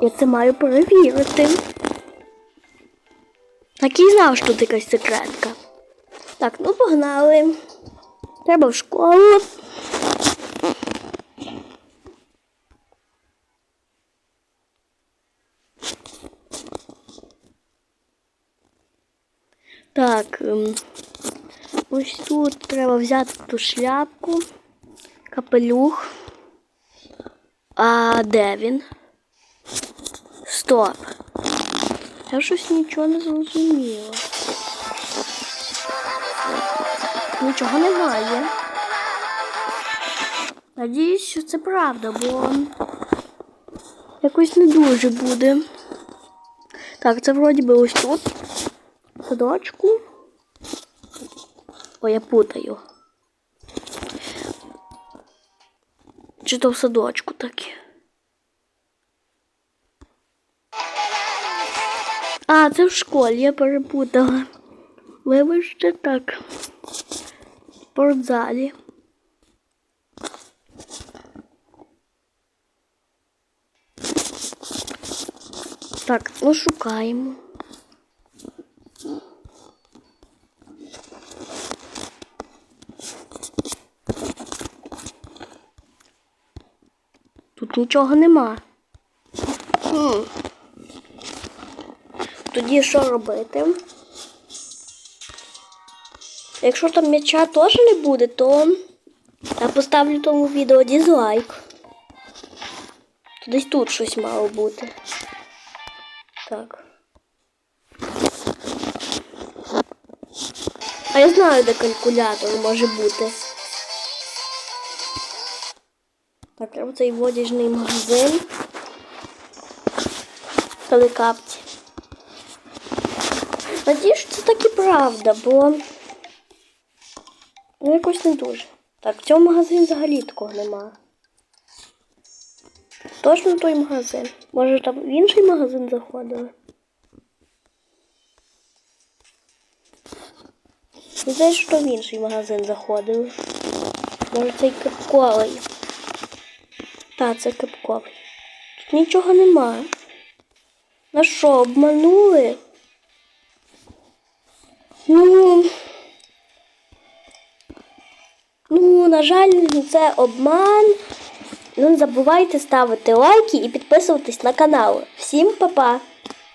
Я це маю перевірити. Так і знав, що тут якась секретка. Так, ну погнали. Треба в школу. Так, ем, ось тут треба взяти ту шляпку, капелюх. А де він? Стоп. Я щось нічого не зрозуміла. Нічого немає. Надіюсь, що це правда, бо якось не дуже буде. Так, це вроді би ось тут. Садочку. Ой, я путаю. Чи то в садочку таке? А, це в школі, я перепутала. Вибачте так. В спортзалі. Так, ну шукаємо. Тут нічого нема. Тоді що робити? Якщо там м'яча теж не буде, то я поставлю тому відео дізлайк. Десь тут щось мало бути. Так. А я знаю, де калькулятор може бути. Так, треба цей водяжний магазин. Телекапці. Надіюсь, що це так і правда, бо ну якось не дуже. Так, в цьому магазині взагалі такого нема. Точно той магазин. Може там в інший магазин заходили? Не знаю, що в інший магазин заходили. Може цей капковий. Так, це капковий. Тут нічого нема. На що, обманули? Ну. Ну, на жаль, це обман. Ну, не забувайте ставити лайки і підписуватись на канал. Всім па-па!